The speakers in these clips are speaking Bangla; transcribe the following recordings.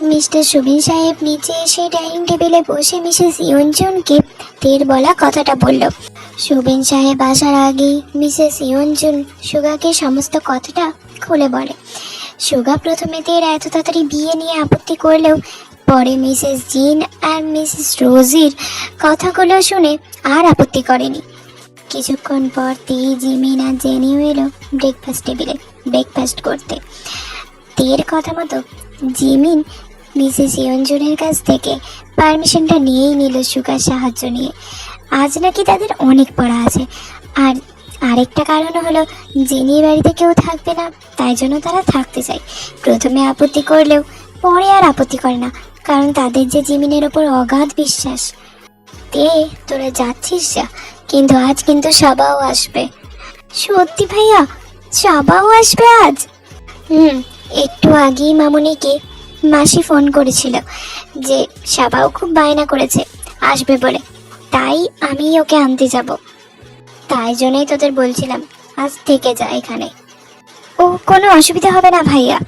মিস্টার সুবিন সাহেব নিচে এসে ডাইনিং টেবিলে বসে মিসেস ইয়ঞ্জনকে তের বলা কথাটা বলল। সুবিন সাহেব আসার আগেই মিসেস ইয়ঞ্জন সুগাকে সমস্ত কথাটা খুলে বলে। সুগা প্রথমে তের এত তাড়াতাড়ি বিয়ে নিয়ে আপত্তি করলেও পরে মিসেস জিন আর মিসেস রোজির কথাগুলো শুনে আর আপত্তি করেনি। কিছুক্ষণ পর তে জিমিন আর জেনিও এলো ব্রেকফাস্ট টেবিলে ব্রেকফাস্ট করতে। তের কথা মতো জিমিন মিসেস ইয়ঞ্জনের কাছ থেকে পারমিশনটা নিয়েই নিল সুগার সাহায্য নিয়ে। আজ নাকি তাদের অনেক পড়া আছে। আর আরেকটা কারণ হলো জেনির বাড়িতে কেউ থাকবে না, তাই জন্য তারা থাকতে চায়। প্রথমে আপত্তি করলেও, পরে আর আপত্তি করে না, কারণ তাদের যে জিমিনের ওপর অগাধ বিশ্বাস। তে, তোরা যাচ্ছিস যা, কিন্তু আজ কিন্তু সাবাও আসবে। সত্যি ভাইয়া, সাবাও আসবে আজ? হুম, একটু আগেই মামুনিকে মাসি ফোন করেছিল যে সাবাও খুব বায়না করেছে, আসবে বলে। তাই আমি ওকে আনতে যাব। তাই জন্যই তোদের বলছিলাম, আজ থেকে যা এখানে। ও, কোনো অসুবিধা হবে না ভাইয়া।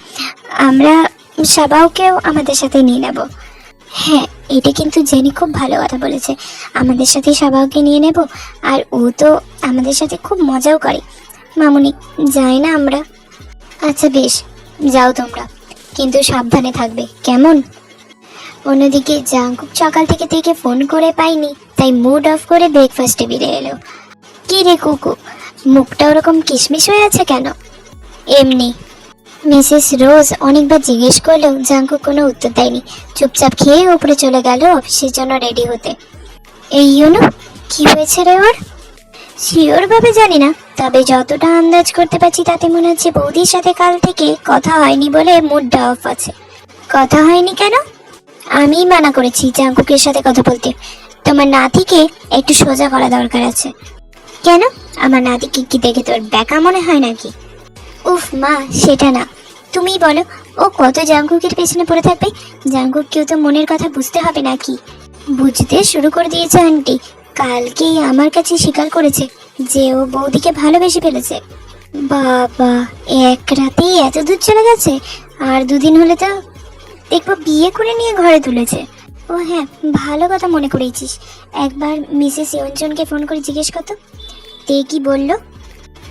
আমরা সাবাওকেও আমাদের সাথে নিয়ে নেব। হ্যাঁ এটা কিন্তু জেনি খুব ভালো কথা বলেছে। আমাদের সাথে সাবাওকে নিয়ে নেব, আর ও তো আমাদের সাথে খুব মজাও করে। মামুনি, যাই না আমরা? আচ্ছা বেশ, যাও তোমরা। কিন্তু সাবধানে থাকবে। কেমন? অন্যদিকে জাঙ্কুক সকাল থেকে থেকে ফোন করে পাইনি, তাই মুড অফ করে ব্রেকফাস্ট টেবিলে এলো। কি রে কুকু, মুখটা ওরকম কিশমিশ হয়ে আছে কেন? এমনি। মিসেস রোজ অনেকবার জিজ্ঞেস করলেও জাঙ্কুক কোনো উত্তর দেয়নি। চুপচাপ খেয়ে উপরে চলে গেল অফিসের জন্য রেডি হতে। এই ইউনো, কি হয়েছে রে ওর? শিওর ভাবে জানি না, তবে যতটা আন্দাজ করতে পারছি তাতে মনে হচ্ছে বৌদির সাথে কাল থেকে কথা হয়নি বলে মুডটা অফ আছে। কথা হয়নি কেন? আমি মানা করেছি জাঙ্কুকের সাথে কথা বলতে। তোমার নাতিকে একটু সোজা করা দরকার আছে। কেন? আমার নাতিকে কি দেখে তোর বেকা মনে হয় নাকি? উফ মা, সেটা না। তুমি বলো, ও কত জাঙ্কুকের পেছনে পড়ে থাকবে? জাঙ্কুক কেউ তো মনের কথা বুঝতে হবে নাকি? বুঝতে শুরু করে দিয়েছে আন্টি। কালকেই আমার কাছে স্বীকার করেছে যে ও বৌদিকে ভালোবেসে ফেলেছে। বাবা, এক রাতেই এত দূর চলে গেছে? আর দুদিন হলে তো দেখব বিয়ে করে নিয়ে ঘরে তুলেছে। ও হ্যাঁ ভালো কথা মনে করেছিস। একবার মিসেস ইয়ঞ্জনকে ফোন করে জিজ্ঞেস করতো তে। কি বলল?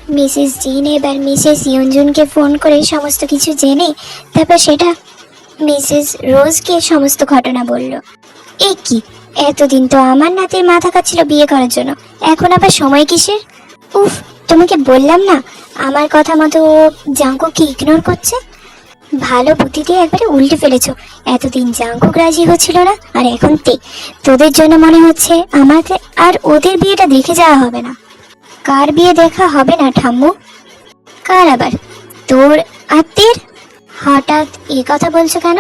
মিসেস জিন এবার মিসেস ইয়ঞ্জনকে ফোন করে সমস্ত কিছু জেনে তারপর সেটা মিসেস রোজকে সমস্ত ঘটনা বলল। এ কি? এতদিন তো আমার নাতির মাথা কাচ্ছিল বিয়ে করার জন্য। এখন আবার সময় কিসের? উফ, তোমাকে বললাম না, আমার কথা মতো ও জাঙ্কুকে ইগনোর করছে? ভালো বুদ্ধি দিয়ে একবারে উল্টে ফেলেছো। এতদিন জাঙ্কুক রাজি হচ্ছিল না, আর এখন তে। তোদের জন্য মনে হচ্ছে আমাকে আর ওদের বিয়েটা দেখে যাওয়া হবে না। কার বিয়ে দেখা হবে না, ঠাম্মু? কার আবার? তোর আত্মীর হঠাৎ এ কথা বলছো কেন?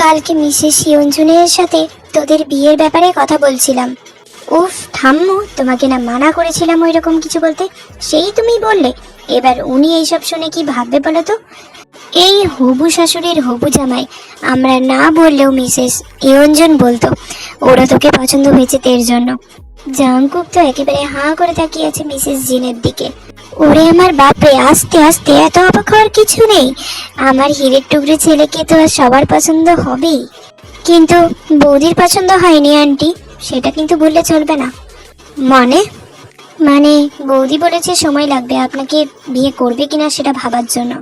কালকে মিসেস ইয়ঞ্জনের সাথে তোদের বিয়ের ব্যাপারে কথা বলছিলাম। উফ, ঠাম্মু, তোমাকে না মানা করেছিলাম ওই রকম কিছু বলতে। সেই তুমি বললে, এবার উনি এইসব শুনে কি ভাববে বলো তো? এই হবু শাশুড়ির হবু জামাই, আমরা না বললেও মিসেস ইয়ঞ্জন বলতো, ওরা তোকে পছন্দ হয়েছে তের জন্য। জাংকুক তো একেবারে হাঁ করে তাকিয়ে আছে মিসেস জিনের দিকে। ওরে আমার বাপরে, আস্তে আস্তে, এত অবাক হওয়ার কিছু নেই। আমার হিরের টুকরে ছেলেকে তো আর সবার পছন্দ হবেই। কিন্তু বৌদির পছন্দ হয়নি, আন্টি। সেটা কিন্তু বললে চলবে না। মানে? মানে বৌদি বলেছে সময় লাগবে, আপনাকে বিয়ে করবে কিনা সেটা ভাবার জন্য।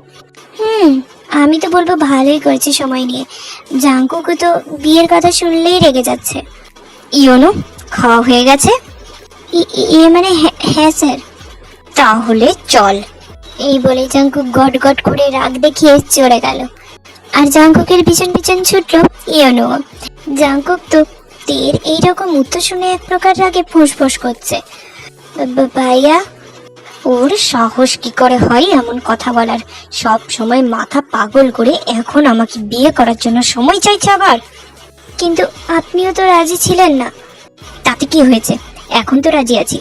হুম, আমি তো বলব ভালোই করেছে সময় নিয়ে। জাঙ্কুকও তো বিয়ের কথা শুনলেই রেগে যাচ্ছে। ইয়োনো, খাওয়া হয়ে গেছে? ইয়ে মানে হ্যাঁ- হ্যাঁ স্যার। তাহলে চল। এই বলে জাঙ্কুক গট গট করে রাগ দেখিয়ে চলে গেল। আর জাঙ্কুকের পিছন পিছন ছুটলো ইয়োনো। জাঙ্কুক তো তের এইরকম উত্তর শুনে এক প্রকার রাগে ফুসফুস করছে। ভাইয়া, ওর সাহস কি করে হয় এমন কথা বলার? সব সময় মাথা পাগল করে এখন আমাকে বিয়ে করার জন্য সময় চাইছে আবার। কিন্তু আপনিও তো রাজি ছিলেন না। তাতে কি হয়েছে? এখন তো রাজি আছি।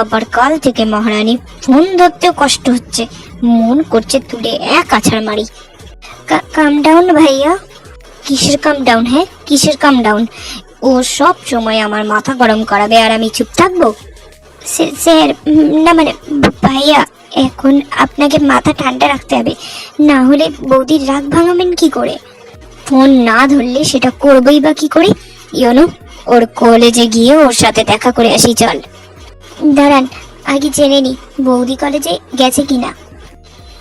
আবার কাল থেকে মহারানী ফোন ধরতেও কষ্ট হচ্ছে। মন করছে তুলে এক আছাড় মারি। কাম ডাউন ভাইয়া। কিসের কাম ডাউন হ্যাঁ কিসের কাম ডাউন ও সব সময় আমার মাথা গরম করাবে আর আমি চুপ থাকব? স্যার না মানে ভাইয়া, এখন আপনাকে মাথা ঠান্ডা রাখতে হবে। না হলে বৌদির রাগ ভাঙাবেন কি করে? ফোন না ধরলে সেটা করবই বা কি করে? ইয়নো, ওর কলেজে গিয়ে ওর সাথে দেখা করে আসি, চল। দাঁড়ান, আগে জেনে নি, বৌদি কলেজে গেছে কিনা।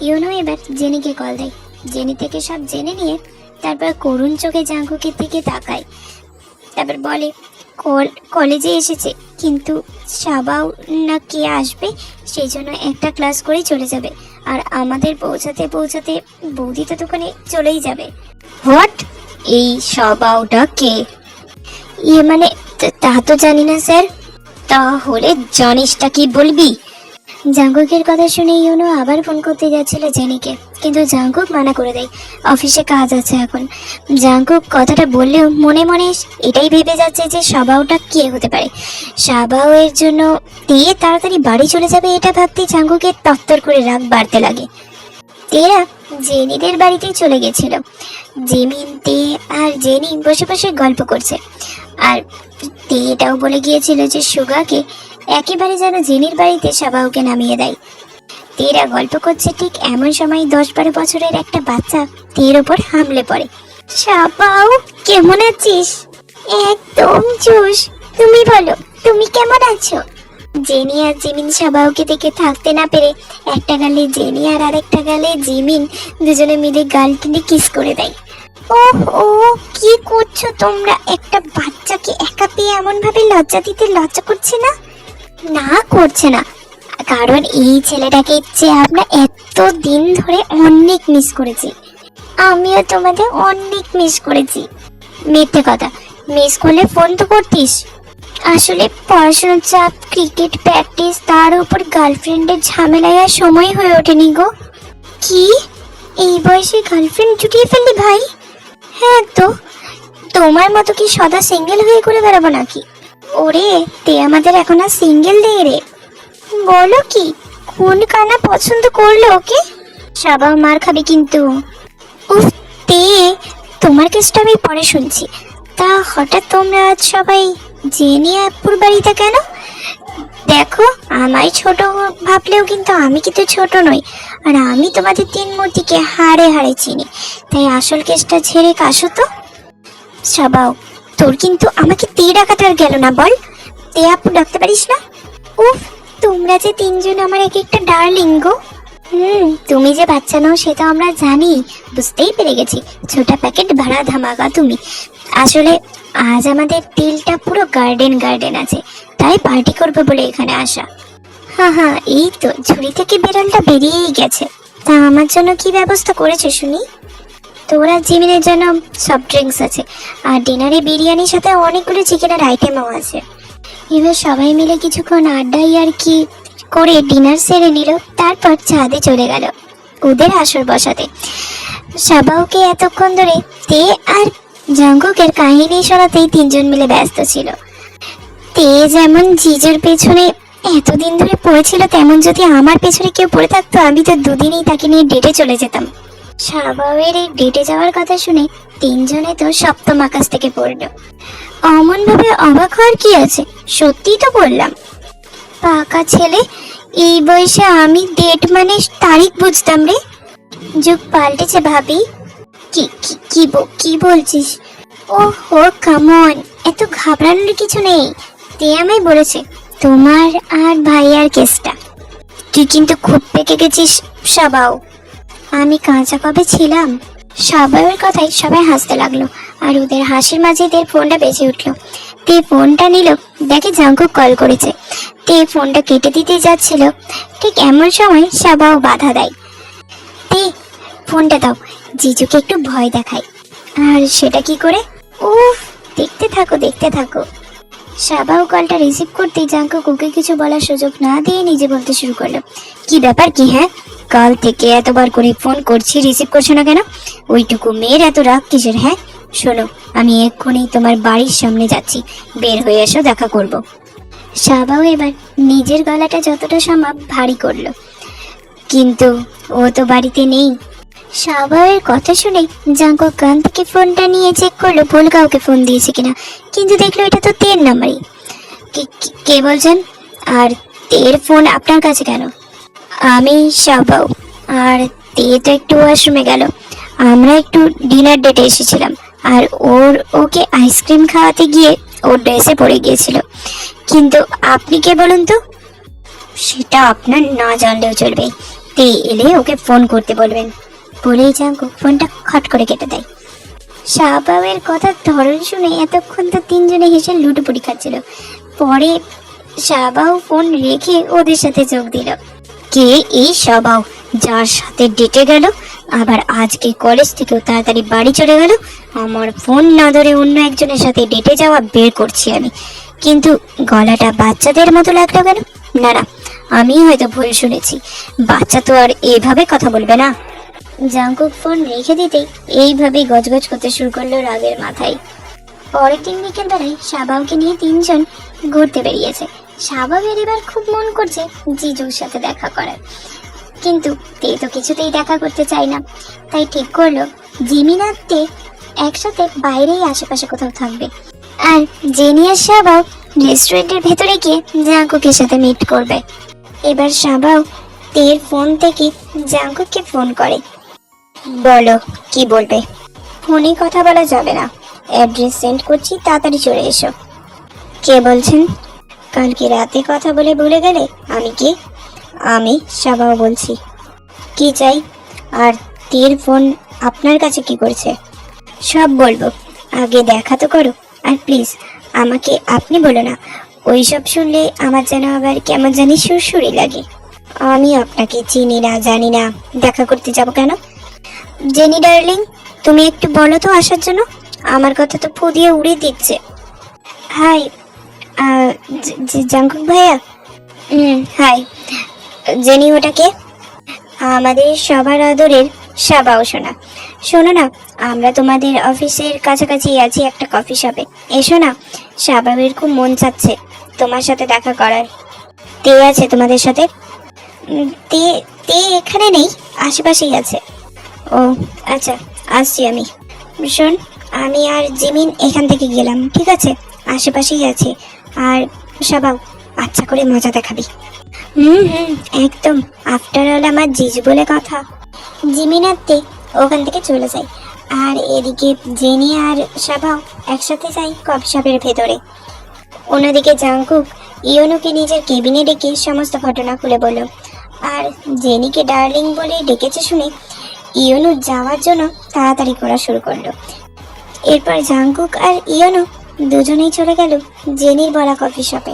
ইউনো এবার জেনিকে কল দেয়। জেনি থেকে সব জেনে নিয়ে তারপর করুণ চোখে জাঙ্কুকের দিকে তাকায়। তারপর বলে, কল, কলেজে এসেছে, কিন্তু সাবাও না কে আসবে, সেই জন্য একটা ক্লাস করেই চলে যাবে। আর আমাদের পৌঁছাতে পৌঁছাতে বৌদি তো দোকানে চলেই যাবে। হোয়াট? এই সাবাওটা কে? ইয়ে মানে তা তো জানি না, স্যার। তাহলে জানিসটা কি বলবি? জাঙ্কুকের কথা শুনে ইউনো আবার ফোন করতে যাচ্ছিল জেনিকে। কিন্তু জাঙ্কুক মানা করে দেয়, অফিসে কাজ আছে এখন। জাঙ্কুক কথাটা বললেও মনে মনে এটাই ভেবে যাচ্ছে যে সাবাওটা কে হতে পারে। সাবাও এর জন্য দিয়ে তাড়াতাড়ি বাড়ি চলে যাবে এটা ভাবতে জাঙ্কুকের তত্তর করে রাগ বাড়তে লাগে। তেরা জেনিদের বাড়িতেই চলে গেছিল। জেমিন তে আর জেনি বসে বসে গল্প করছে। আর তে এটাও বলে গিয়েছিল যে সুগাকে একেবারে যেন জেনির বাড়িতে সাবাউকে নামিয়ে দেয়। তেরা গল্প করছে ঠিক এমন সময় দশ বারো বছরের একটা বাচ্চা তের ওপর হামলে পড়ে। সাবাউ, কেমন আছিস? একদম জোশ তুমি বলো, তুমি কেমন আছো? জেনি আর জিমিন সাবাউকে দেখে থাকতে না পেরে একটা গালে জেনি আর আরেকটা গালে জিমিন দুজনে মিলে গাল টেনে কিস করে দেয়। ওহ, ও, কি করছ তোমরা? একটা বাচ্চাকে একা পেয়ে এমন ভাবে লজ্জা দিতে লজ্জা করছে না? না, করছে না। কারণ এই ছেলেটাকে যে আমরা এত দিন ধরে অনেক মিস করেছি, আমিও তোমাদের অনেক মিস করেছি। মিথ্যে কথা, মিস করলে ফোন তো করতিস। আসলে পড়াশোনার চাপ ক্রিকেট প্র্যাকটিস তার উপর গার্লফ্রেন্ডের ঝামেলায় আর সময় হয়ে ওঠেনি গো। কি? এই বয়সে গার্লফ্রেন্ড জুটিয়ে ফেললি ভাই? হ্যাঁ তো। তোমার মতো কি সদা সিঙ্গেল হয়ে করে বেড়াবো নাকি? ওরে, তে আমাদের এখন আর সিঙ্গেল দেয় রে। বলো কি, কোন কানা পছন্দ করল ওকে? সাবা মার খাবে কিন্তু। উফ, তে, তোমার কেসটা আমি পরে শুনছি। তা হঠাৎ তোমরা আজ সবাই জেনি আপুর বাড়িতে কেন? দেখো, আমায় ছোট ভাবলেও কিন্তু আমি কিন্তু ছোট নই, আর আমি তোমাদের তিন মূর্তিকে হাড়ে হাড়ে চিনি। তাই আসল কেসটা ছেড়ে কাশো তো। সাবাও, তোর কিন্তু আমাকে তে ডাকাতে আর গেল না, বল। তে আপু ডাকতে পারিস না? উফ, তোমরা যে তিনজন আমার এক একটা ডার্লিং গো। হুম, তুমি যে বাচ্চা নাও সেটা আমরা জানি। বুঝতেই পেরে গেছি। ছোটা প্যাকেট ভাড়া ধামাকা তুমি। আসলে আজ আমাদের দিলটা পুরো গার্ডেন গার্ডেন আছে। তাই পার্টি করবে বলে এখানে আসা। হ্যাঁ হ্যাঁ এই তো, ঝুড়ি থেকে বিড়ালটা বেরিয়েই গেছে। তা আমার জন্য কি ব্যবস্থা করেছে, শুনি? তোরা জিমিনের জন্য সফট ড্রিঙ্কস আছে। আর ডিনারে বিরিয়ানির সাথে অনেকগুলো চিকেনের আইটেমও আছে। এবার সবাই মিলে কিছুক্ষণ আড্ডাই আর কি করে ডিনার সেরে নিল, তারপর ছাদে চলে গেল ওদের আসর বসাতে। সাবাওকে এতক্ষণ ধরে তে আর জঙ্গকের কাহিনী শোনাতেই তিনজন মিলে ব্যস্ত ছিল। তে যেমন জিজুর পেছনে এতদিন ধরে পড়েছিল, তেমন যদি আমার পেছনে কেউ পড়ে থাকতো, আমি তো দুদিনেই তাকে নিয়ে ডেটে চলে যেতাম। সাবাবের এই ডেটে যাওয়ার কথা শুনে তিনজনে তো সপ্তম আকাশ থেকে পড়ল। অমন ভাবে অবাক হওয়ার কি আছে? সত্যিই তো বললাম। পাকা ছেলে, এই বয়সে আমি ডেট মানে তারিখ বুঝতাম রে। যুগ পাল্টেছে ভাবি। কি, কি- কি বলছিস? ও হো কামন এত ঘাবড়ানোর কিছু নেই। তে আমায় বলেছে, তোমার আর ভাইয়ার কেসটা। তুই কিন্তু খুব পেকে গেছিস, সাবাও। আমি কাঁচা কবে ছিলাম? সবাইয়ের কথাই সবাই হাসতে লাগল, আর ওদের হাসির মাঝে তে ফোনটা বেজে উঠল। তে ফোনটা নিল, দেখে জাঙ্কুক কল করেছে। তে ফোনটা কেটে দিতে যাচ্ছিল, ঠিক এমন সময় সাবাও বাধা দেয়। তে, ফোনটা দাও, জিজুকে একটু ভয় দেখায়। আর সেটা কি করে? উফ, দেখতে থাকো দেখতে থাকো। সাবাও কলটা রিসিভ করতেই জাঙ্কুক ওকে কিছু বলার সুযোগ না দিয়ে নিজে বলতে শুরু করল। কি ব্যাপার, কি হ্যাঁ? কাল থেকে এতবার করে ফোন করছি, রিসিভ করছ না কেন? ওইটুকু মেয়ের এত রাগ কিসের হ্যাঁ? শোনো আমি এক্ষুনি তোমার বাড়ির সামনে যাচ্ছি। বের হয়ে এসো, দেখা করব। সাবাও এবার নিজের গলাটা যতটা সম্ভব ভারী করল। কিন্তু ও তো বাড়িতে নেই। সাবাবের কথা শুনে জাঙ্কো কান থেকে ফোনটা নিয়ে চেক করল, ভুল কাউকে ফোন দিয়েছে কিনা। কিন্তু দেখল এটা তো তের নাম্বারই কে বলছেন? আর তের ফোন আপনার কাছে কেন? আমি সাবাও। আর তে তো একটু ওয়াশরুমে গেল। আমরা একটু ডিনার ডেটে এসেছিলাম। আর ওর, ওকে আইসক্রিম খাওয়াতে গিয়ে ওর ড্রেসে পড়ে গিয়েছিল। কিন্তু আপনি কে বলুন তো? সেটা আপনার না জানলেও চলবে। তে এলে ওকে ফোন করতে বলবেন। বলেই জাঙ্কু ফোনটা খট করে কেটে দেয়। শাহবাবের কথার ধরন শুনে এতক্ষণ তো তিনজনে হেসে লুটোপুটি খাচ্ছিল। পরে শাহবাহু ফোন রেখে ওদের সাথে যোগ দিল। কে এই শাহবাহু যার সাথে ডেটে গেল, আবার আজকে কলেজ থেকেও তাড়াতাড়ি বাড়ি চলে গেল, আমার ফোন না ধরে অন্য একজনের সাথে ডেটে যাওয়া বের করছি আমি। কিন্তু গলাটা বাচ্চাদের মতো লাগল কেন? না না আমি হয়তো ভুল শুনেছি। বাচ্চা তো আর এভাবে কথা বলবে না। জাঙ্কুক ফোন রেখে দিতেই এইভাবেই গজগজ করতে শুরু করল রাগের মাথায়। পরের দিন বিকেল বেলায় শাবাবকে নিয়ে তিনজন ঘুরতে বেরিয়েছে। শাবাবের এবার খুব মন করছে জিজুর সাথে দেখা করার। কিন্তু তে তো কিছুতেই দেখা করতে চায় না। তাই ঠিক করল জিমিনার তে একসাথে বাইরেই আশেপাশে কোথাও থাকবে। আর জেনিয়ার শাবাব রেস্টুরেন্টের ভেতরে গিয়ে জাঙ্কুকের সাথে মিট করবে। এবার শাবাব তের ফোন থেকে জাঙ্কুককে ফোন করে। বলো, কি বলবে? ফোনে কথা বলা যাবে না। অ্যাড্রেস সেন্ড করছি, তাড়াতাড়ি চলে এসো। কে বলছেন? কালকে রাতে কথা বলে ভুলে গেলে আমি কি? আমি সাবাও বলছি। কি চাই? আর তীর ফোন আপনার কাছে কি করছে? সব বলব। আগে দেখা তো করো। আর প্লিজ, আমাকে আপনি বলো না ওই সব শুনলে আমার যেন আবার কেমন জানি সুরসুরি লাগে। আমি আপনাকে চিনি না, জানি না, দেখা করতে যাব কেন? জেনি ডার্লিং, তুমি একটু বলো তো আসার জন্য। আমার কথা তো ফু দিয়ে উড়িয়ে দিচ্ছে। হাই জাঙ্কুক ভাইয়া? হুম। হাই জেনি ওটাকে আমাদের সবার আদরের সাবাও শোনা শোনো না আমরা তোমাদের অফিসের কাছাকাছি আছি একটা কফি শপে। এসো না সাবাবের খুব মন চাচ্ছে তোমার সাথে দেখা করার। তে আছে তোমাদের সাথে? তে তে এখানে নেই আশেপাশেই আছে। ও আচ্ছা আসছি আমি। শোন আমি আর জিমিন এখান থেকে গেলাম ঠিক আছে? আশেপাশেই আছে। আর সবাও আচ্ছা করে মজা দেখাবি। হুম। হুম একদম। আফটার অল আমার জিজু বলে কথা। জিমিন আর তে ওখান থেকে চলে যায়। আর এদিকে জেনি আর সাবাও একসাথে যাই কফি শপের ভেতরে। অন্যদিকে জাংকুক ইয়নুকে নিজের কেবিনে ডেকে সমস্ত ঘটনা খুলে বলল। আর জেনিকে ডার্লিং বলে ডেকেছে শুনে ইয়নু যাওয়ার জন্য তাড়াতাড়ি করা শুরু করল। এরপর জাংকুক আর ইয়নু দুজনেই চলে গেল জেনির বলা কফি শপে